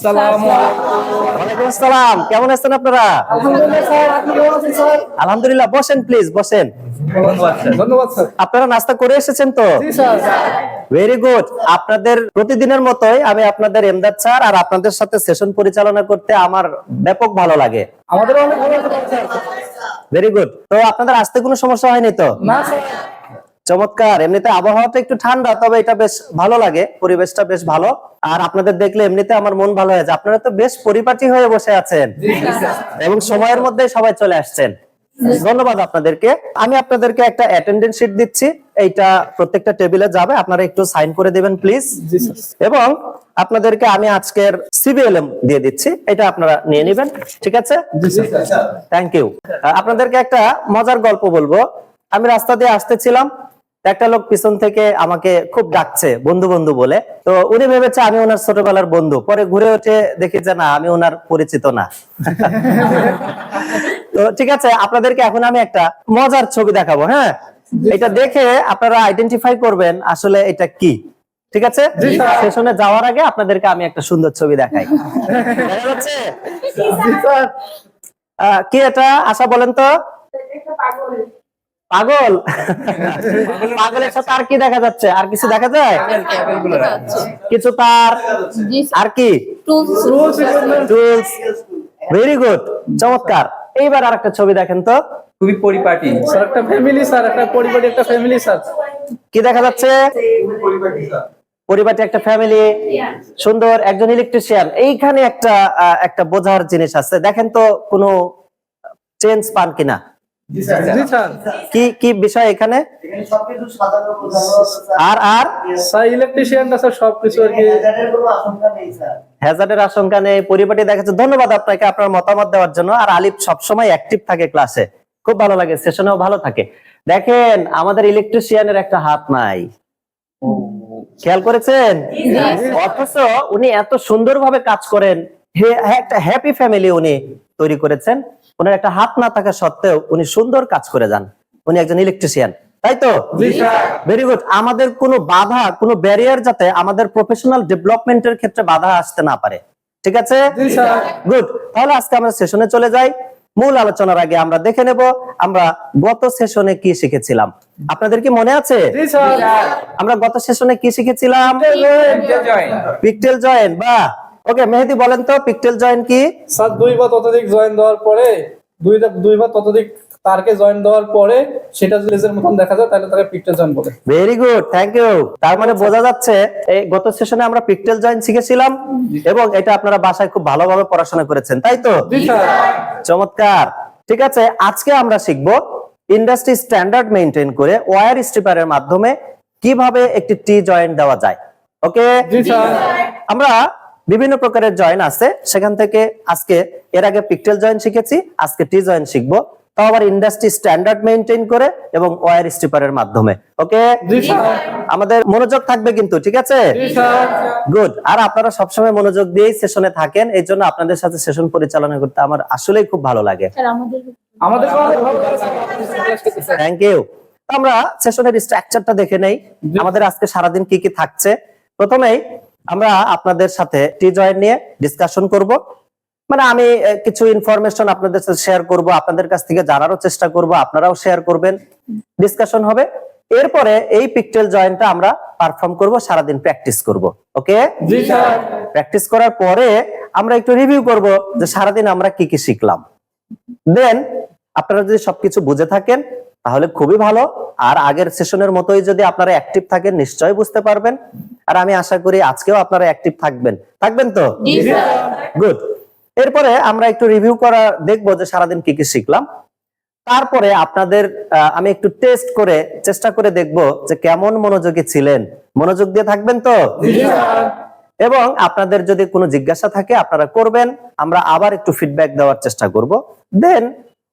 আসসালামু আসসালাম। কেমন আছেন আপনারা? আলহামদুলিল্লাহ স্যার আপনি কেমন আছেন স্যার? আলহামদুলিল্লাহ বসেন প্লিজ বসেন। ধন্যবাদ স্যার ধন্যবাদ স্যার। আপনারা নাস্তা করে এসেছেন তো? ভেরি গুড আপনাদের প্রতিদিনের মতোই আমি আপনাদের এমদাদ স্যার আর আপনাদের সাথে সেশন পরিচালনা করতে আমার ব্যাপক ভালো লাগে। আমাদের ভেরি গুড তো আপনাদের আসতে কোনো সমস্যা হয়নি তো? না স্যার। চমৎকার। এমনিতে আবহাওয়াটা একটু ঠান্ডা তবে এটা বেশ ভালো লাগে। পরিবেশটা বেশ ভালো। আর আপনাদের দেখলে এমনিতে আমার মন ভালো হয়েছে আপনারা তো বেশ পরিপাটি হয়ে বসে আছেন। এবং সময়ের মধ্যে সবাই চলে আসছেন। ধন্যবাদ আপনাদেরকে। আমি আপনাদেরকে একটা অ্যাটেন্ডেন্স শিট দিচ্ছি। এইটা প্রত্যেকটা টেবিলে যাবে। আপনারা একটু সাইন করে দিবেন প্লিজ এবং আপনাদেরকে আমি আজকের সিবিএলএম দিয়ে দিচ্ছি। এটা আপনারা নিয়ে নেবেন। ঠিক আছে? থ্যাংক ইউ আপনাদেরকে একটা মজার গল্প বলব। আমি রাস্তা দিয়ে আসতেছিলাম। একটা লোক পিছন থেকে আমাকে খুব ডাকছে বন্ধু বন্ধু বলে। তো উনি ভেবেছে আমি ওনার ছোটবেলার বন্ধু। পরে ঘুরে উঠে দেখি যে না আমি ওনার পরিচিত না। তো ঠিক আছে আপনাদেরকে এখন আমি একটা মজার ছবি দেখাবো হ্যাঁ? এটা দেখে আপনারা আইডেন্টিফাই করবেন আসলে এটা কি। ঠিক আছে? সেশনে যাওয়ার আগে আপনাদেরকে আমি একটা সুন্দর ছবি দেখাই। দেখা যাচ্ছে আহ, কি এটা? আশা বলেন তো? পাগল? পাগলের সাথে আর কি দেখা যাচ্ছে? আর কিছু দেখা যায়? কিছু তার আর কি? ভেরি গুড চমৎকার। এইবার আর একটা ছবি দেখেন তো। খুবই পরিপাটি। স্যার একটা ফ্যামিলি স্যার একটা পরিবারের একটা ফ্যামিলি স্যার কি দেখা যাচ্ছে? পরিবারটি একটা ফ্যামিলি সুন্দর। একজন ইলেকট্রিশিয়ান এইখানে একটা আহ, একটা বোঝার জিনিস আছে। দেখেন তো কোনো চেঞ্জ পান কিনা। কি কি বিষয় এখানে? এখানে সবকিছু সাজানো গোছানো আছে, স্যার। আর আর? স্যার স্যার সবকিছু আর কি। এটার কোনো আশঙ্কা নেই, স্যার। হ্যাজার্ডের আশঙ্কা নেই পরিপাটি দেখাচ্ছে। ধন্যবাদ আপনাকে আপনার মতামত দেওয়ার জন্য। আর আলিফ সবসময় অ্যাক্টিভ থাকে ক্লাসে খুব ভালো লাগে সেশনেও ভালো থাকে। দেখেন আমাদের ইলেকট্রিশিয়ানের একটা হাত নাই। খেয়াল করেছেন? অথচ উনি এত সুন্দরভাবে কাজ করেন। একটা হ্যাপি ফ্যামিলি উনি তৈরি করেছেন। ওনার একটা হাত না থাকা সত্ত্বেও উনি সুন্দর কাজ করে যান। উনি একজন ইলেকট্রিশিয়ান তাই তো? ভেরি গুড আমাদের কোনো বাধা কোনো ব্যারিয়ার যাতে আমাদের প্রফেশনাল ডেভেলপমেন্টের ক্ষেত্রে বাধা আসতে না পারে। ঠিক আছে? গুড তাহলে আজকে আমরা সেশনে চলে যাই। মূল আলোচনার আগে আমরা দেখে নেব আমরা গত সেশনে কি শিখেছিলাম। আপনাদের কি মনে আছে? আমরা গত সেশনে কি শিখেছিলাম? পিকটেল জয়েন বা ওকে মেহেদি বলেন তো পিকটেল জয়েন কি? স্যার দুই বা ততোধিক জয়েন দেওয়ার পরে দুই দুই বা ততোধিক তারকে জয়েন দেওয়ার পরে সেটা যদি লেজের মতন দেখা যায় তাহলে তাকে পিকটা জয়েন বলে। ভেরি গুড থ্যাংক ইউ তার মানে বোঝা যাচ্ছে এই গত সেশনে আমরা পিকটেল জয়েন শিখেছিলাম এবং এটা আপনারা বাসায় খুব ভালোভাবে পড়াশোনা করেছেন তাই তো? জি স্যার। চমৎকার। ঠিক আছে আজকে আমরা শিখব ইন্ডাস্ট্রি স্ট্যান্ডার্ড মেনটেন করে ওয়্যার স্ট্রিপারের মাধ্যমে কীভাবে একটি টি জয়েন্ট দেওয়া যায়। ওকে জি স্যার। আমরা বিভিন্ন প্রকারের জয়েন্ট আছে। সেখান থেকে আজকে এর আগে পিকটেল জয়েন্ট শিখেছি আজকে টি জয়েন্ট শিখব। তাও আবার ইন্ডাস্ট্রি স্ট্যান্ডার্ড মেনটেন করে এবং ওয়্যার স্ট্রিপারের মাধ্যমে। ওকে আমাদের মনোযোগ থাকবে কিন্তু ঠিক আছে? গুড আর আপনারা সবসময় মনোযোগ দিয়েই সেশনে থাকেন এই জন্য আপনাদের সাথে সেশন পরিচালনা করতে আমার আসলেই খুব ভালো লাগে। থ্যাংক ইউ আমরা সেশনের স্ট্রাকচারটা দেখে নেই। আমাদের আজকে সারাদিন কি কি থাকছে? প্রথমেই আমরা আপনাদের সাথে টি জয়েন নিয়ে ডিসকাশন করব। মানে আমি কিছু ইনফরমেশন আপনাদের সাথে শেয়ার করব আপনাদের কাছ থেকে জানারও চেষ্টা করব আপনারাও শেয়ার করবেন। ডিসকাশন হবে। এরপরে এই পিকটেল জয়েন্টটা আমরা পারফর্ম করব সারাদিন প্র্যাকটিস করব। ওকে জি স্যার। প্র্যাকটিস করার পরে আমরা একটু রিভিউ করব যে সারাদিন আমরা কি কি শিখলাম। দেন আপনারা যদি সবকিছু বুঝে থাকেন তাহলে খুবই ভালো। আর আগের সেশনের মতোই যদি আপনারা অ্যাক্টিভ থাকেন নিশ্চয়ই বুঝতে পারবেন। আর আমি আশা করি আজকেও আপনারা অ্যাক্টিভ থাকবেন। থাকবেন তো? গুড এরপরে আমরা একটু রিভিউ করা দেখব যে সারাদিন কি কি শিখলাম। তারপরে আপনাদের আমি একটু টেস্ট করে চেষ্টা করে দেখব যে কেমন মনোযোগী ছিলেন। মনোযোগ দিয়ে থাকবেন তো? এবং আপনাদের যদি কোনো জিজ্ঞাসা থাকে আপনারা করবেন। আমরা আবার একটু ফিডব্যাক দেওয়ার চেষ্টা করব। দেন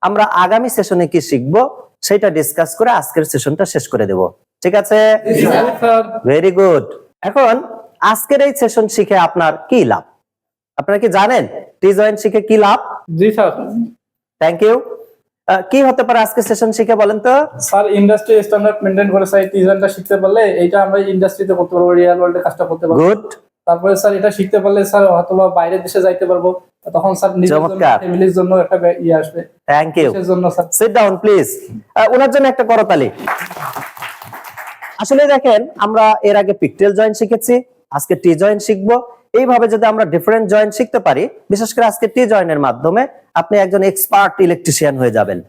আমরা আগামী সেশনে কি শিখব? সেটা ডিসকাস করে আজকের সেশনটা শেষ করে দেব। ঠিক আছে? ভেরি গুড এখন আজকের এই সেশন শিখে আপনার কি লাভ? আপনারা কি জানেন? টি জয়েন্ট শিখে কি লাভ? জি স্যার। থ্যাংক ইউ কি হতে পারে আজকে সেশন শিখে বলেন তো? স্যার ইন্ডাস্ট্রি স্ট্যান্ডার্ড মেনটেন করে স্যার ডিজাইনটা শিখতে পারলে এটা আমরা ইন্ডাস্ট্রিতে করতে পারব রিয়েল ওয়ার্ল্ডে কাজটা করতে পারব। গুড তারপরে স্যার এটা শিখতে পারলে স্যার অথবা বাইরের দেশে যাইতে পারব। তখন স্যার নিজের জন্য ফ্যামিলির জন্য একটা বে- ইয়ে আসবে। থ্যাংক ইউ দেশের জন্য স্যার। সিট ডাউন প্লিজ ওনার জন্য একটা করতালি। আসলে দেখেন আমরা এর আগে পিকটেল জয়েন্ট শিখেছি আজকে টি জয়েন্ট শিখব। এইভাবে যদি আমরা ডিফারেন্ট জয়েন্ট শিখতে পারি বিশেষ করে আজকে টি জয়েন্টের মাধ্যমে আপনি একজন এক্সপার্ট ইলেকট্রিশিয়ান হয়ে যাবেন।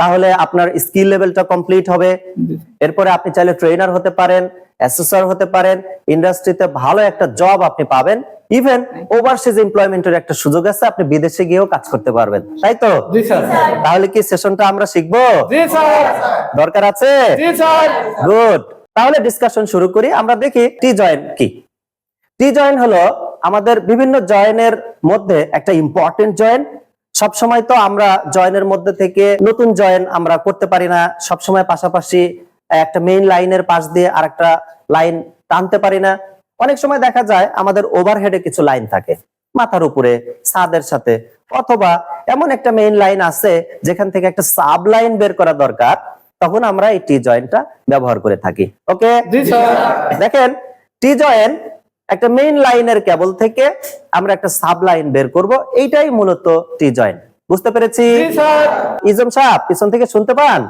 তাহলে আপনার স্কিল লেভেলটা কমপ্লিট হবে। এরপরে আপনি চাইলে ট্রেনার হতে পারেন অ্যাসেসর হতে পারেন ইন্ডাস্ট্রিতে ভালো একটা জব আপনি পাবেন। ইভেন ওভারসিজ এমপ্লয়মেন্টের একটা সুযোগ আছে আপনি বিদেশে গিয়েও কাজ করতে পারবেন। তাই তো? তাহলে কি সেশনটা আমরা শিখব? দরকার আছে? গুড তাহলে ডিসকাশন শুরু করি আমরা দেখি টি জয়েন্ট কি? টি জয়েন্ট হলো আমাদের বিভিন্ন জয়েনের মধ্যে একটা ইম্পর্টেন্ট জয়েন সবসময় তো আমরা জয়েনের মধ্যে থেকে নতুন জয়েন আমরা করতে পারি না সবসময় পাশাপাশি একটা মেইন লাইনের পাশ দিয়ে আরেকটা লাইন টানতে পারি না। অনেক সময় দেখা যায় আমাদের ওভারহেডে কিছু লাইন থাকে মাথার উপরে ছাদের সাথে অথবা এমন একটা মেইন লাইন আছে যেখান থেকে একটা সাব লাইন বের করা দরকার তখন আমরা এই টি জয়েন্টটা ব্যবহার করে থাকি। ওকে দেখেন টি জয়েন্ট একটা মেইন লাইনের কেবল থেকে আমরা একটা সাব লাইন বের করব। এইটাই মূলত টি জয়েন্ট বুঝতে পেরেছি? ইজম সাহেব পিছন থেকে শুনতে পান?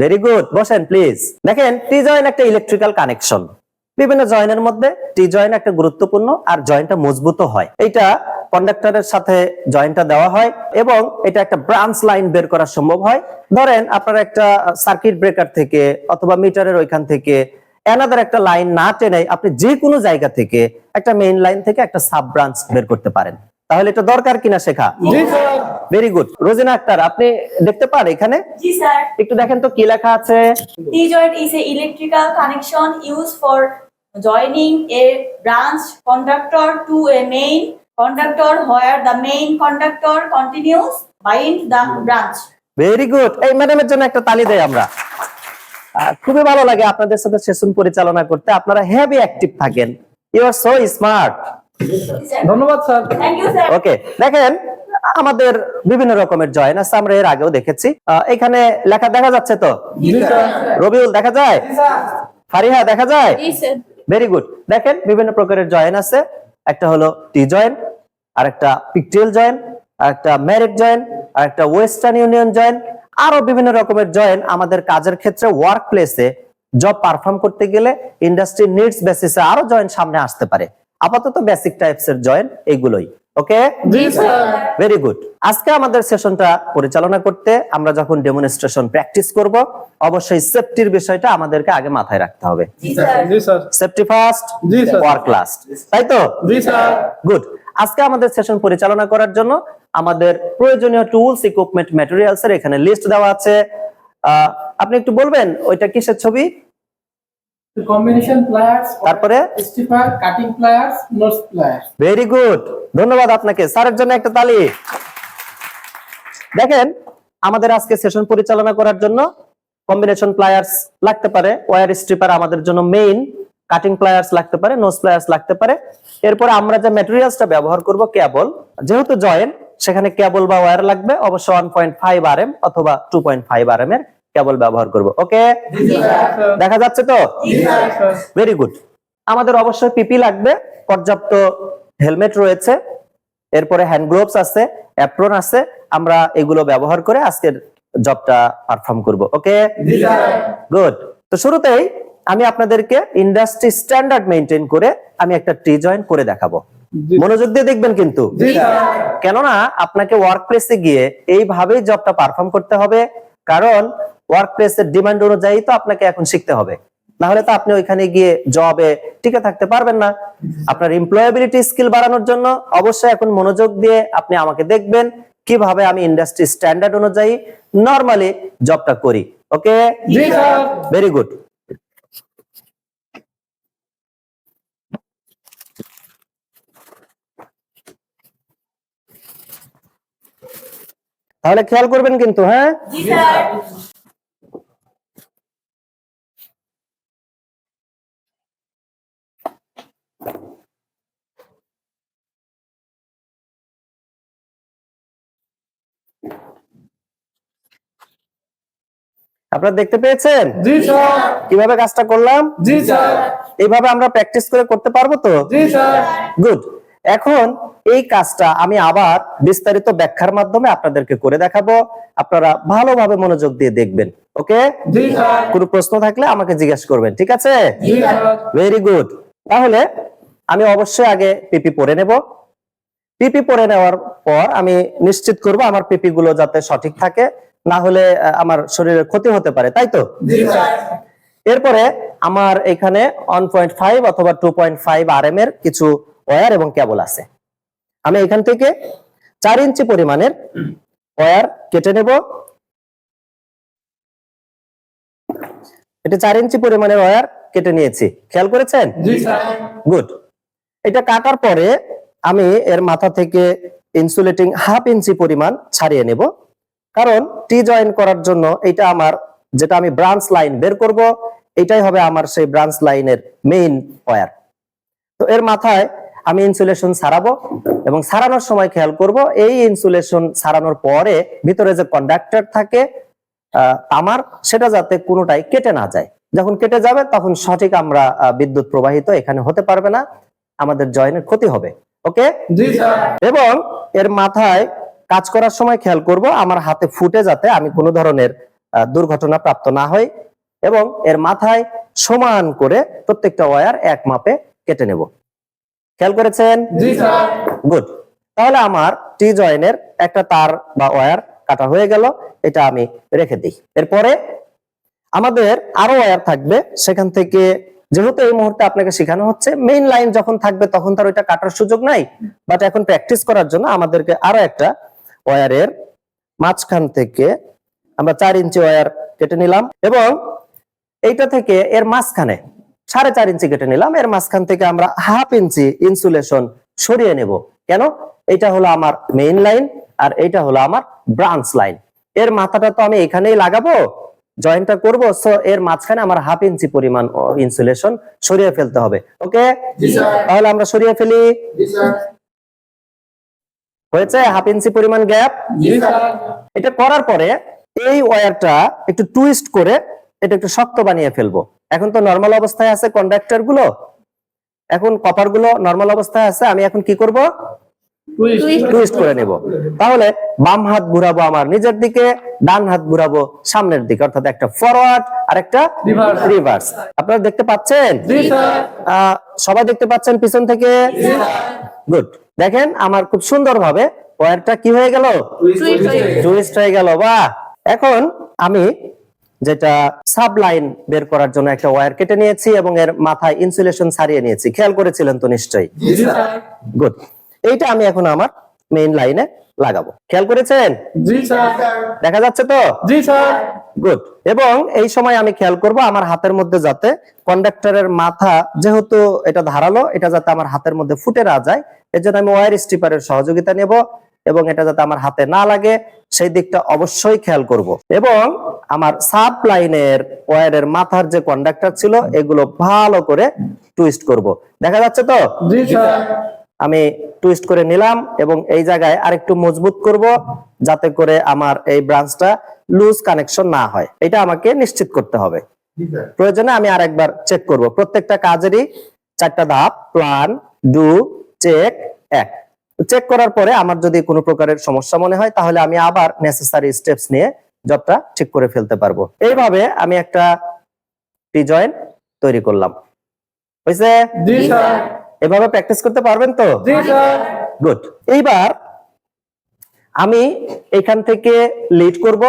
ভেরি গুড বসেন প্লিজ দেখেন টি জয়েন্ট একটা ইলেকট্রিক্যাল কানেকশন বিভিন্ন জয়েনের মধ্যে টি জয়েন্ট একটা গুরুত্বপূর্ণ আর জয়েন্টটা মজবুত হয়। এটা কন্ডাক্টরের সাথে জয়েন্টটা দেওয়া হয় এবং এটা একটা ব্রাঞ্চ লাইন বের করা সম্ভব হয়। ধরেন আপনার একটা সার্কিট ব্রেকার থেকে অথবা মিটারের ওইখান থেকে এনাদার একটা লাইন না টেনে আপনি যে কোনো জায়গা থেকে একটা মেইন লাইন থেকে একটা সাব ব্রাঞ্চ বের করতে পারেন। তাহলে এটা দরকার কিনা শেখা? জি sir. Very good Rojina Akter আপনি দেখতে পান এখানে? Ji sir, একটু দেখেন তো কি লেখা আছে? T-joint is a electrical connection used for joining a branch conductor to a main conductor where the main conductor continues bind the branch. Very good এই ম্যাডামের জন্য একটা তালি দেই আমরা। খুবই ভালো লাগে আপনাদের সাথে সেশন পরিচালনা করতে। আপনারা হেভি অ্যাক্টিভ থাকেন। ইউ আর সো স্মার্ট ধন্যবাদ স্যার. ওকে দেখেন আমাদের বিভিন্ন রকমের জয়েন আছে আমরা এর আগেও দেখেছি। আহ, এখানে লেখা দেখা যাচ্ছে তো? জি স্যার। রবিউল দেখা যায়? ফারিহা দেখা যায়. ভেরি গুড দেখেন বিভিন্ন প্রকারের জয়েন আছে। একটা হলো টি জয়েন আর একটা পিকটেল জয়েন আর একটা ম্যারিট জয়েন আর একটা ওয়েস্টার্ন ইউনিয়ন জয়েন আরও বিভিন্ন রকমের জয়েন আমাদের কাজের ক্ষেত্রে ওয়ার্ক প্লেসে জব পারফর্ম করতে গেলে ইন্ডাস্ট্রি নিডস বেসিসে আরও জয়েন সামনে আসতে পারে। আপাতত বেসিক টাইপস এর জয়েন এইগুলোই। ওকে ভেরি গুড আজকে আমাদের সেশনটা পরিচালনা করতে আমরা যখন ডেমনস্ট্রেশন প্র্যাকটিস করব অবশ্যই সেফটির বিষয়টা আমাদেরকে আগে মাথায় রাখতে হবে। সেফটি ফার্স্ট ওয়ার্ক লাস্ট তাই তো? গুড আজকে আমাদের সেশন পরিচালনা করার জন্য আমাদের প্রয়োজনীয় টুলস ইকুইপমেন্ট ম্যাটেরিয়ালস এর এখানে লিস্ট দেওয়া আছে। আহ, আপনি একটু বলবেন ওইটা কিসের ছবি? তারপরে. ভেরি গুড ধন্যবাদ আপনাকে। স্যারের জন্য একটা তালি। দেখেন আমাদের আজকে সেশন পরিচালনা করার জন্য কম্বিনেশন প্লায়ার্স লাগতে পারে ওয়্যার স্ট্রিপার আমাদের জন্য মেইন কাটিং প্লায়ার্স লাগতে পারে নোজ প্লায়ার্স লাগতে পারে। এরপরে আমরা যে ম্যাটেরিয়ালসটা ব্যবহার করব কেবল যেহেতু জয়েন সেখানে কেবল বা ওয়্যার লাগবে, অবশ্য one point five R M অথবা two point five R M এর কেবল ব্যবহার করব ওকে দেখা যাচ্ছে তো? ভেরি গুড আমাদের অবশ্যই পিপি লাগবে, পর্যাপ্ত হেলমেট রয়েছে, এরপরে হ্যান্ড গ্লোভস আছে অ্যাপ্রন আছে, আমরা এগুলো ব্যবহার করে আজকের জবটা পারফর্ম করব ওকে গুড তো শুরুতেই আমি আপনাদেরকে ইন্ডাস্ট্রি স্ট্যান্ডার্ড মেনটেন করে আমি একটা টি জয়েন করে দেখাবো। মনোযোগ দিয়ে দেখবেন কিন্তু। কেননা আপনাকে ওয়ার্ক প্লেসে গিয়ে এইভাবেই জবটা পারফর্ম করতে হবে কারণ ওয়ার্ক প্লেসের ডিমান্ড অনুযায়ী তো আপনাকে এখন শিখতে হবে। না হলে তো আপনি ওইখানে গিয়ে জবে টিকে থাকতে পারবেন না। আপনার এমপ্লয়াবিলিটি স্কিল বাড়ানোর জন্য অবশ্যই এখন মনোযোগ দিয়ে আপনি আমাকে দেখবেন কীভাবে আমি ইন্ডাস্ট্রি স্ট্যান্ডার্ড অনুযায়ী নরমালি জবটা করি। ওকে জি স্যার। ভেরি গুড তাহলে খেয়াল করবেন কিন্তু হ্যাঁ? আপনারা দেখতে পেয়েছেন? জি স্যার। কীভাবে কাজটা করলাম? জি স্যার। এইভাবে আমরা প্র্যাকটিস করে করতে পারব তো? জি স্যার। গুড এখন এই কাজটা আমি আবার বিস্তারিত ব্যাখ্যার মাধ্যমে আপনাদেরকে করে দেখাবো। আপনারা ভালোভাবে মনোযোগ দিয়ে দেখবেন ওকে? কোনো প্রশ্ন থাকলে আমাকে জিজ্ঞেস করবেন ঠিক আছে? ভেরি গুড তাহলে আমি অবশ্যই আগে পিপি পরে নেব। পিপি পরে নেওয়ার পর আমি নিশ্চিত করব আমার পিপি গুলো যাতে সঠিক থাকে না হলে আমার শরীরের ক্ষতি হতে পারে তাই তো? এরপরে আমার এখানে ওয়ান পয়েন্ট ফাইভ অথবা two point five R M এর কিছু ওয়্যার এবং কেবল আছে। আমি এখান থেকে চার ইঞ্চি পরিমাণের ওয়্যার কেটে নেব। এটা চার ইঞ্চি পরিমাণের ওয়্যার কেটে নিয়েছি। খেয়াল করেছেন? গুড এটা কাটার পরে আমি এর মাথা থেকে ইনসুলেটিং হাফ ইঞ্চি পরিমাণ ছাড়িয়ে নেব। কারণ টি জয়েন করার জন্য এটা আমার যেটা আমি ব্রাঞ্চ লাইন বের করব এটাই হবে আমার সেই ব্রাঞ্চ লাইনের মেইন ওয়্যার তো এর মাথায় আমি ইনসুলেশন ছাড়াবো এবং ছাড়ানোর সময় খেয়াল করব এই ইনসুলেশন ছাড়ানোর পরে ভিতরে যে কন্ডাক্টর থাকে আহ, তামার সেটা যাতে কোনোটাই কেটে না যায়। যখন কেটে যাবে তখন সঠিক আমরা বিদ্যুৎ প্রবাহিত এখানে হতে পারবে না আমাদের জয়েনের ক্ষতি হবে। ওকে? এবং এর মাথায় কাজ করার সময় খেয়াল করব আমার হাতে ফুটে যাতে আমি কোনো ধরনের দুর্ঘটনা প্রাপ্ত না হই এবং এর মাথায় সমান করে প্রত্যেকটা ওয়ার এক মাপে কেটে নেব। খেয়াল করেছেন? জি স্যার। গুড তাহলে আমার টি জয়েনের একটা তার বা ওয়্যার কাটা হয়ে গেল এটা আমি রেখে দিই। এরপরে আমাদের আরও ওয়্যার থাকবে সেখান থেকে যেহেতু এই মুহূর্তে আপনাকে শেখানো হচ্ছে মেইন লাইন যখন থাকবে তখন তার ওইটা কাটার সুযোগ নাই বাট এখন প্র্যাকটিস করার জন্য আমাদেরকে আরও একটা ওয়্যারের মাঝখান থেকে আমরা চার ইঞ্চি ওয়্যার কেটে নিলাম এবং এইটা থেকে এর মাঝখানে সাড়ে চার ইঞ্চি কেটে নিলাম। এর মাঝখান থেকে আমরা হাফ ইঞ্চি ইনসুলেশন সরিয়ে নেব। কেন? এটা হলো আমার মেইন লাইন আর এটা হলো আমার ব্রাঞ্চ লাইন এর মাথাটা তো আমি এখানেই লাগাবো জয়েন্টটা করব সো এর মাঝখানে আমার হাফ ইঞ্চি পরিমাণ ইনসুলেশন সরিয়ে ফেলতে হবে। ওকে? তাহলে আমরা সরিয়ে ফেলি। হয়েছে? হাফ ইঞ্চি পরিমাণ গ্যাপ এটা করার পরে এই ওয়্যারটা একটু টুইস্ট করে এটা একটু শক্ত বানিয়ে ফেলব। এখন তো নর্মাল অবস্থায় আছে কন্ডাক্টরগুলো। এখন কপারগুলো নর্মাল অবস্থায় আছে আমি এখন কি করব? টুইস্ট করে নেব। তাহলে বাম হাত ঘুরাবো আমার নিজের দিকে ডান হাত ঘুরাবো সামনের দিকে অর্থাৎ একটা ফরওয়ার্ড আর একটা রিভার্স আপনারা দেখতে পাচ্ছেন? জি স্যার আহ, সবাই দেখতে পাচ্ছেন পিছন থেকে? গুড দেখেন আমার খুব সুন্দর ভাবে ওয়্যারটা কি হয়ে গেল? টুইস্ট হয়ে গেল বাহ! এখন আমি যেটা সাব লাইন বের করার জন্য একটা ওয়্যার কেটে নিয়েছি এবং এর মাথায় ইনসুলেশন ছাড়িয়ে নিয়েছি। খেয়াল করেছিলেন তো নিশ্চয়ই? গুড এইটা আমি এখন আমার মেইন লাইনে লাগাবো। খেয়াল করেছেন? জি স্যার। দেখা যাচ্ছে তো? জি স্যার। গুড এবং এই সময় আমি খেয়াল করব আমার হাতের মধ্যে যাতে কন্ডাক্টরের মাথা যেহেতু এটা ধারালো এটা যাতে আমার হাতের মধ্যে ফুটে না যায় এর জন্য আমি ওয়্যার স্টিপারের সহযোগিতা নেব। এবং এটা যাতে আমার হাতে না লাগে সেই দিকটা অবশ্যই খেয়াল করব। এবং আমার সাব লাইনের ওয়্যারের মাথার যে কন্ডাক্টর ছিল এগুলো ভালো করে টুইস্ট করব। দেখা যাচ্ছে তো? আমি টুইস্ট করে নিলাম এবং এই জায়গায় আরেকটু মজবুত করব যাতে করে আমার এই ব্রাঞ্চটা লুজ কানেকশন না হয়। এটা আমাকে নিশ্চিত করতে হবে। প্রয়োজনে আমি আরেকবার চেক করব। প্রত্যেকটা কাজেরই চারটা ধাপ plan do check act. Check করার পরে আমার যদি কোনো প্রকারের সমস্যা মনে হয় তাহলে আমি আবার নেসেসারি স্টেপস নিয়ে জবটা ঠিক করে ফেলতে পারব। এইভাবে আমি একটা টি জয়েন্ট তৈরি করলাম। হয়েছে জি স্যার। এভাবে প্র্যাকটিস করতে পারবেন তো? জি স্যার। গুড এইবার আমি এখান থেকে লিড করব।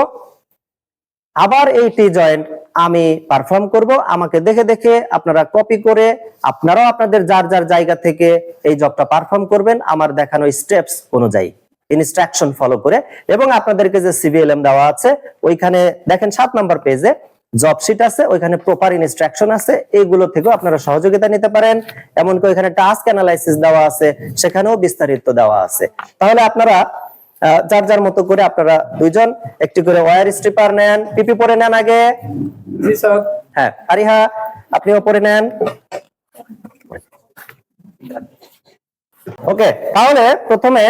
আবার এই টি জয়েন্ট আমি পারফর্ম করব, আমাকে দেখে দেখে আপনারা কপি করে আপনারাও আপনাদের যার যার জায়গা থেকে এই জবটা পারফর্ম করবেন, আমার দেখানো স্টেপস অনুযায়ী ইনস্ট্রাকশন ফলো করে এবং আপনাদেরকে যে সিভিএলএম দেওয়া আছে, ওইখানে দেখেন সাত নম্বর পেজে জব শিট আছে, ওইখানে প্রপার ইনস্ট্রাকশন আছে এইগুলো থেকেও আপনারা সহযোগিতা নিতে পারেন। এমনকি ওইখানে টাস্ক অ্যানালাইসিস দেওয়া আছে, সেখানেও বিস্তারিত দেওয়া আছে। তাহলে আপনারা যার যার মতো করে আপনারা দুইজন একটি করে ওয়্যার স্ট্রিপার নেন। পিপি পরে নেন আগে। জি স্যার। হ্যাঁ আরিহা আপনিও পরে নেন। ওকে তাহলে প্রথমে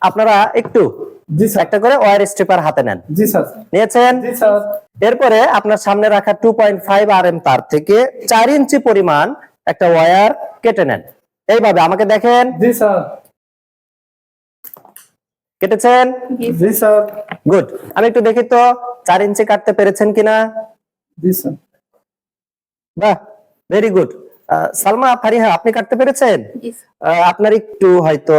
আপনারা একটু জি স্যার। একটা করে ওয়ার স্ট্রিপার হাতে নেন। জি স্যার। নিয়েছেন? জি স্যার। এরপরে আপনার সামনে রাখা two point five R M তার থেকে চার ইঞ্চি পরিমাণ একটা ওয়্যার কেটে নেন। এইভাবে আমাকে দেখেন। জি স্যার। কেটেছেন? জি স্যার। গুড। আমি একটু দেখি তো চার ইঞ্চি কাটতে পেরেছেন কিনা? জি স্যার। বাহ ভেরি গুড সালমা ফারিহা আপনি কাটতে পেরেছেন? আপনার একটু হয়তো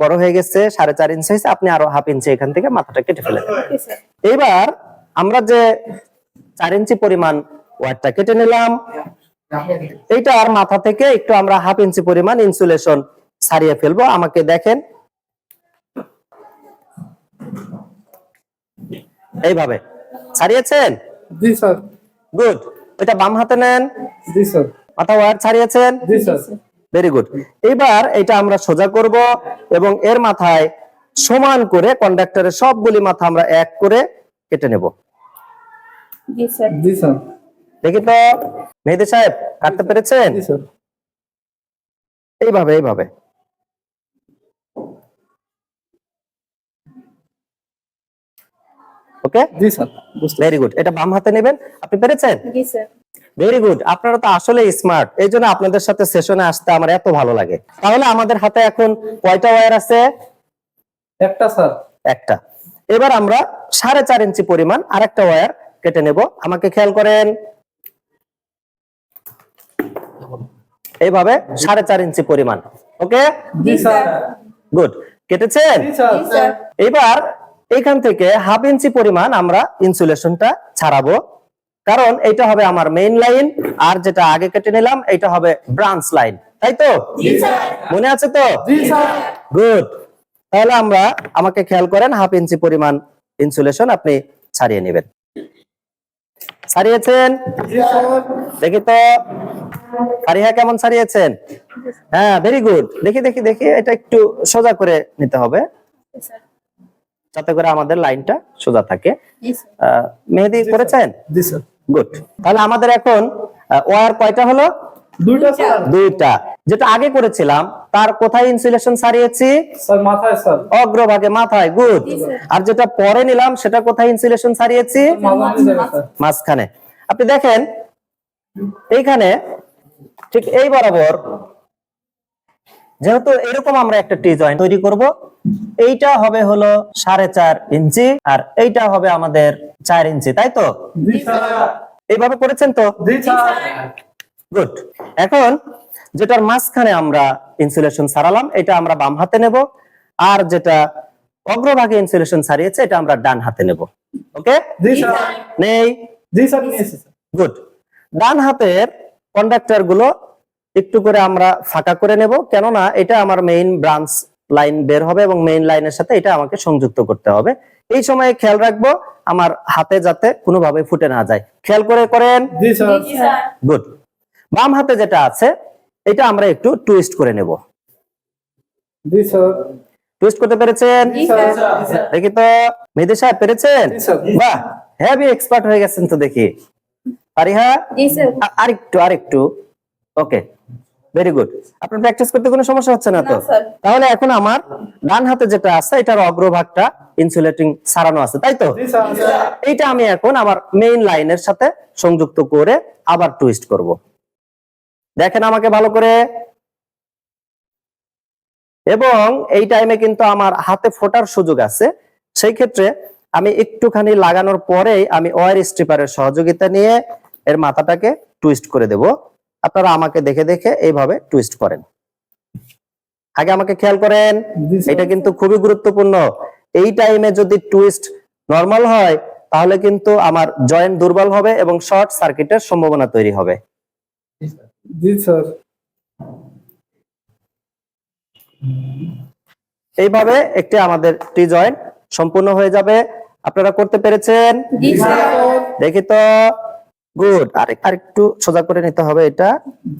বড় হয়ে গেছে সাড়ে চার ইঞ্চি হয়েছে আপনি আরও হাফ ইঞ্চি এখান থেকে মাথাটা কেটে ফেলেন। এইবার আমরা যে চার ইঞ্চি পরিমাণ ওয়ারটা কেটে নিলাম এইটা আর মাথা থেকে একটু আমরা হাফ ইঞ্চি পরিমাণ ইনসুলেশন ছাড়িয়ে ফেলব। আমাকে দেখেন এইভাবে। ছাড়িয়েছেন? জি স্যার। গুড। ওইটা বাম হাতে নেন। জি স্যার। মাথা ওয়ার ছাড়িয়েছেন? জি স্যার। ভেরি গুড এবার এটা আমরা সোজা করব এবং এর মাথায় সমান করে কন্ডাক্টরের সবগুলি মাথা আমরা এক করে কেটে নেব। জি স্যার। দেখি তো। মেহেদি সাহেব কাটতে পেরেছেন? জি স্যার। এইভাবে এইভাবে। ওকে জি স্যার। ভেরি গুড এটা বাম হাতে নেবেন। আপনি পেরেছেন? ভেরি গুড আপনারা তো আসলে স্মার্ট এই জন্য আপনাদের সাথে সেশনে আসতে আমার এত ভালো লাগে। তাহলে আমাদের হাতে এখন কয়টা ওয়্যার আছে? একটা স্যার। একটা। এবার আমরা সাড়ে চার ইঞ্চি পরিমাণ আরেকটা ওয়্যার কেটে নেব। আমাকে খেয়াল করেন। এইভাবে সাড়ে চার ইঞ্চি পরিমাণ। ওকে জি স্যার। গুড কেটেছেন? জি স্যার। এবার এখান থেকে হাফ ইঞ্চি পরিমাণ আমরা ইনসুলেশনটা ছাড়াবো। কারণ এটা হবে আমার মেইন লাইন আর যেটা আগে কেটে নিলাম এটা হবে ব্রাঞ্চ লাইন তাই তো? মনে আছে তো? গুড তাহলে আমরা আমাকে খেয়াল করেন হাফ ইঞ্চি পরিমাণ ইনসুলেশন আপনি ছাড়িয়ে নেবেন। ছাড়িয়েছেন? দেখি তো। ফারিহা কেমন ছাড়িয়েছেন? হ্যাঁ ভেরি গুড দেখি দেখি দেখি এটা একটু সোজা করে নিতে হবে। যাতে করে আমাদের লাইনটা সোজা থাকে। মেহেদি করেছেন? গুড তাহলে আমাদের এখন ওয়ার কয়টা হলো? দুইটা যেটা আগে করেছিলাম তার কোথায় ইনসুলেশন ছাড়িয়েছি স্যার মাথায় স্যার অগ্রভাগে মাথায়। গুড আর যেটা পরে নিলাম সেটা কোথায় ইনসুলেশন স্যার মাঝখানে আপনি দেখেন এইখানে ঠিক এই বরাবর যেহেতু এরকম আমরা একটা টি জয়েন্ট তৈরি করব এইটা হবে হলো সাড়ে চার ইঞ্চি আর এইটা হবে আমাদের চার ইঞ্চি তাই তো? এইভাবে করেছেন তো? গুড এখন যেটার মাঝখানে আমরা ইনসুলেশন ছাড়ালাম এটা আমরা বাম হাতে নেব আর যেটা অগ্রভাগে ইনসুলেশন সারিয়েছে এটা আমরা ডান হাতে নেব। ওকে নেই? গুড ডান হাতের কন্ডাক্টরগুলো একটু করে আমরা ফাঁকা করে নেব কেননা এটা আমার মেইন ব্রাঞ্চ লাইন বের হবে এবং মেইন লাইনের সাথে এটা আমাকে সংযুক্ত করতে হবে। এই সময় খেয়াল রাখব আমার হাতে যাতে কোনোভাবে ফুটে না যায়। খেয়াল করে করেন। জি স্যার। গুড বাম হাতে যেটা আছে এটা আমরা একটু টুইস্ট করে নেব। জি স্যার। টুইস্ট করতে পেরেছেন? জি স্যার। দেখি তো। মেহেদি সাহেব পেরেছেন? বাহ হেভি এক্সপার্ট হয়ে গেছেন তো দেখি। পারিহা আ- আরেকটু আরেকটু। ওকে ভেরি গুড আপনার প্র্যাকটিস করতে কোনো সমস্যা হচ্ছে না তো? তাহলে এখন আমার ডান হাতে যেটা আছে এটার অগ্রভাগটা ইনসুলেটিং সারানো আছে তাই তো? এইটা আমি এখন আমার মেইন লাইনের সাথে সংযুক্ত করে আবার টুইস্ট করব। দেখেন আমাকে ভালো করে। এবং এই টাইমে কিন্তু আমার হাতে ফোটার সুযোগ আছে। সেই ক্ষেত্রে আমি একটুখানি লাগানোর পরেই আমি ওয়ার স্ট্রিপারের সহযোগিতা নিয়ে এর মাথাটাকে টুইস্ট করে দেব। আপনারা আমাকে দেখে দেখে এইভাবে টুইস্ট করেন। আগে আমাকে খেয়াল করেন এটা কিন্তু খুবই গুরুত্বপূর্ণ। এই টাইমে যদি টুইস্ট নরমাল হয় তাহলে কিন্তু আমার জয়েন্ট দুর্বল হবে এবং শর্ট সার্কিটের সম্ভাবনা তৈরি হবে। জি স্যার এইভাবে একটি আমাদের টি জয়েন্ট সম্পূর্ণ হয়ে যাবে। আপনারা করতে পেরেছেন? দেখি তো। গুড আরেক আরেকটু সোজা করে নিতে হবে এটা।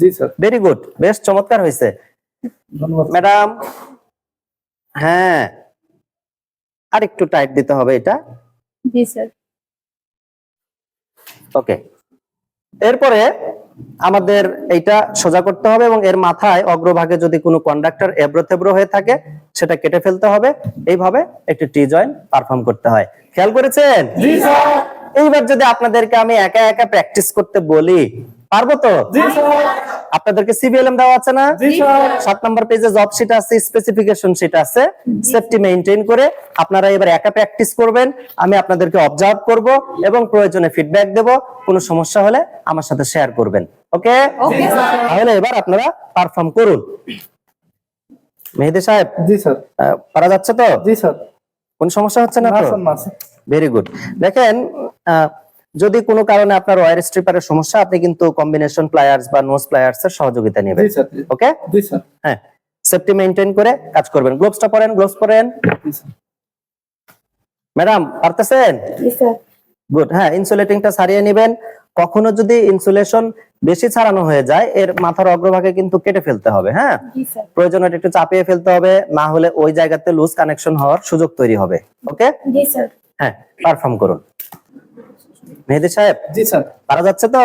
জি স্যার। ভেরি গুড বেশ চমৎকার হয়েছে। ধন্যবাদ। ম্যাডাম হ্যাঁ। আরেকটু টাইট দিতে হবে এটা। জি স্যার। ওকে এরপরে আমাদের এইটা সোজা করতে হবে এবং এর মাথায় অগ্রভাগে যদি কোনো কন্ডাক্টর এবড়ো থেবড়ো হয়ে থাকে সেটা কেটে ফেলতে হবে। এইভাবে একটি টি জয়েন্ট পারফর্ম করতে হয়। খেয়াল করেছেন? জি স্যার। এইবার যদি আপনাদেরকে আমি একা একা প্র্যাকটিস করতে বলি পারব তো? আপনাদেরকে সিবিএলএম দেওয়া আছে না? সাত নম্বর পেজে জব শিট আছে স্পেসিফিকেশন শিট আছে। সেফটি মেইনটেইন করে আপনারা এবার একা প্র্যাকটিস করবেন। আমি আপনাদেরকে অবজার্ভ করব এবং প্রয়োজনে ফিডব্যাক দেব। কোনো সমস্যা হলে আমার সাথে শেয়ার করবেন। ওকে তাহলে এবার আপনারা পারফর্ম করুন। মেহেদি সাহেব জি স্যার। পারা যাচ্ছে তো? জি স্যার। কোন সমস্যা হচ্ছে না ভেরি গুড দেখেন যদি কোনো কারণে আপনার ওয়ার স্ট্রিপারের সমস্যা আপনি কিন্তু কম্বিনেশন প্লায়ার্স বা নোজ প্লায়ার্স এর সহযোগিতা নেবেন। ওকে? হ্যাঁ। সেফটি মেইনটেইন করে কাজ করবেন। গ্লোভসটা পরেন গ্লোভস পরেন। জি স্যার। ম্যাডাম পারতেছেন? গুড হ্যাঁ ইনসুলেটিংটা সারিয়ে নেবেন। কখনো যদি ইনসুলেশন বেশি ছাড়ানো হয়ে যায় এর মাথার অগ্রভাগে কিন্তু কেটে ফেলতে হবে হ্যাঁ? প্রয়োজন হলে একটু চাপিয়ে ফেলতে হবে না হলে ওই জায়গাতে লুজ কানেকশন হওয়ার সুযোগ তৈরি হবে ওকে? জি স্যার। হ্যাঁ পারফর্ম করুন। মেহেদি সাহেব? জি স্যার। পারা যাচ্ছে তো?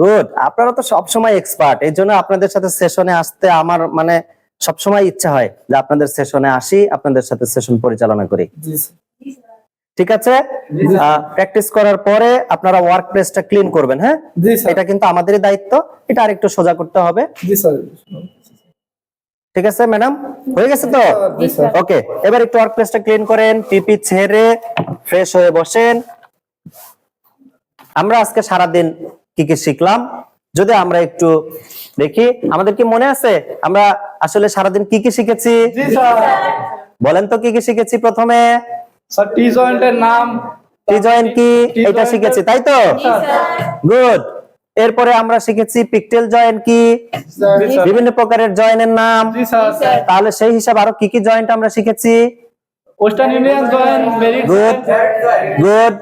গুড আপনারা তো সবসময় এক্সপার্ট এই জন্য আপনাদের সাথে সেশনে আসতে আমার মানে সবসময় ইচ্ছা হয় যে আপনাদের সেশনে আসি আপনাদের সাথে সেশন পরিচালনা করি। ঠিক আছে? প্র্যাকটিস করার পরে আপনারা ওয়ার্ক প্লেসটা ক্লিন করবেন হ্যাঁ? এটা কিন্তু আমাদেরই দায়িত্ব এটা আরেকটু সোজা করতে হবে। জি স্যার। ঠিক আছে ম্যাডাম হয়ে গেছে তো? ওকে এবার একটু ওয়ার্ক প্লেসটা ক্লিন করেন পিপি ছেড়ে ফ্রেশ হয়ে বসেন। আমরা আজকে সারাদিন কি কি শিখলাম? যদি আমরা একটু দেখি আমাদের কি মনে আছে? আমরা আসলে সারাদিন কি কি শিখেছি? বলেন তো কি কি শিখেছি প্রথমে? টি জয়েন্টের নাম টি জয়েন্ট কি? এটা শিখেছি তাই তো? গুড। এরপরে আমরা শিখেছি পিকটেল জয়েন্ট কি? বিভিন্ন প্রকারের জয়েন্টের নাম। তাহলে সেই হিসাবে আরও কি কি জয়েন্ট আমরা শিখেছি? Western Union joint good. Good.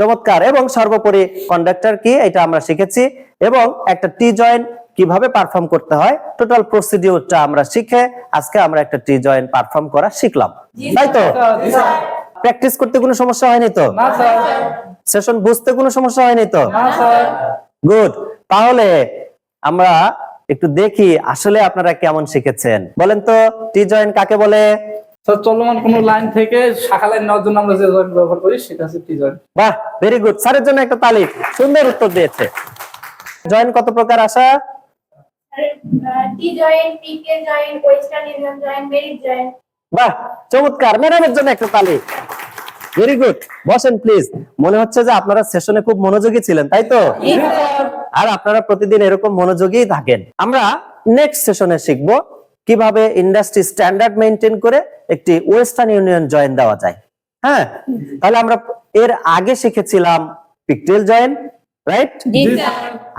চমৎকার। এবং সর্বোপরি কন্ডাক্টর কি? এটা আমরা শিখেছি। এবং একটা টি জয়েন্ট কীভাবে পারফর্ম করতে হয়? টোটাল প্রসিডিউরটা আমরা শিখে আজকে আমরা একটা টি জয়েন্ট পারফর্ম করা শিখলাম। তাই তো? প্র্যাকটিস করতে কোনো সমস্যা হয়নি তো? সেশন বুঝতে কোনো সমস্যা হয়নি তো? গুড তাহলে আমরা একটু দেখি আসলে আপনারা কেমন শিখেছেন। বলেন তো টি জয়েন্ট কাকে বলে? চলমান কোন লাইন থেকে শাখা লাইন নেওয়ার জন্য আমরা যে জয়েন্ট ব্যবহার করি সেটা হচ্ছে টি জয়েন্ট বাহ ভেরি গুড স্যারের জন্য একটা তালি সুন্দর উত্তর দিয়েছে। জয়েন্ট কত প্রকার আসা T joint joint Western Union joint married joint বাহ চমৎকার। ম্যাডামের জন্য একটা তালি ভেরি গুড বসেন প্লিজ মনে হচ্ছে যে আপনারা সেশনে খুব মনোযোগী ছিলেন তাই তো? আর আপনারা প্রতিদিন এরকম মনোযোগী থাকেন। আমরা নেক্সট সেশনে শিখব। কীভাবে ইন্ডাস্ট্রি স্ট্যান্ডার্ড মেনটেন করে একটি ওয়েস্টার্ন ইউনিয়ন জয়েন দেওয়া যায়। হ্যাঁ? তাহলে আমরা এর আগে শিখেছিলাম পিকটেল জয়েন রাইট জি স্যার।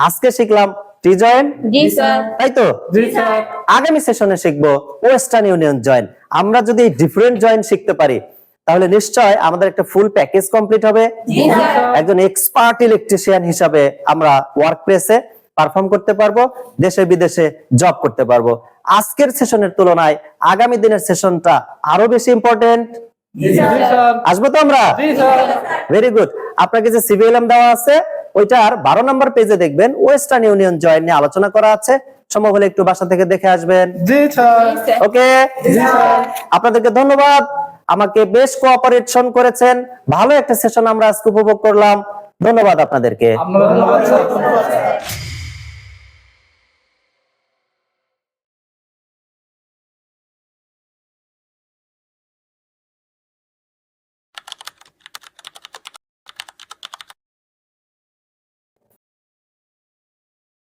আজকে শিখলাম টি জয়েন জি স্যার। তাই তো? জি স্যার। আগামী সেশনে শিখব ওয়েস্টার্ন ইউনিয়ন জয়েন আমরা যদি ডিফারেন্ট জয়েন শিখতে পারি তাহলে নিশ্চয় আমাদের একটা ফুল প্যাকেজ কমপ্লিট হবে। জি স্যার। একজন এক্সপার্ট ইলেকট্রিশিয়ান হিসাবে আমরা ওয়ার্ক প্লেসে পারফর্ম করতে পারব দেশে বিদেশে জব করতে পারব। আজকের সেশনের তুলনায় আগামী দিনের সেশনটা আরও বেশি ইম্পর্টেন্ট আসব তো আমরা? ভেরি গুড আপনাকে যে সিভিএলএম দেওয়া আছে ওইটার বারো নম্বর পেজে দেখবেন ওয়েস্টার্ন ইউনিয়ন জয়েন নিয়ে আলোচনা করা আছে। সম্ভব হলে একটু বাসা থেকে দেখে আসবেন। ওকে আপনাদেরকে ধন্যবাদ। আমাকে বেশ কোঅপারেশন করেছেন। ভালো একটা সেশন আমরা আজকে উপভোগ করলাম। ধন্যবাদ আপনাদেরকে। ধন্যবাদ স্যার।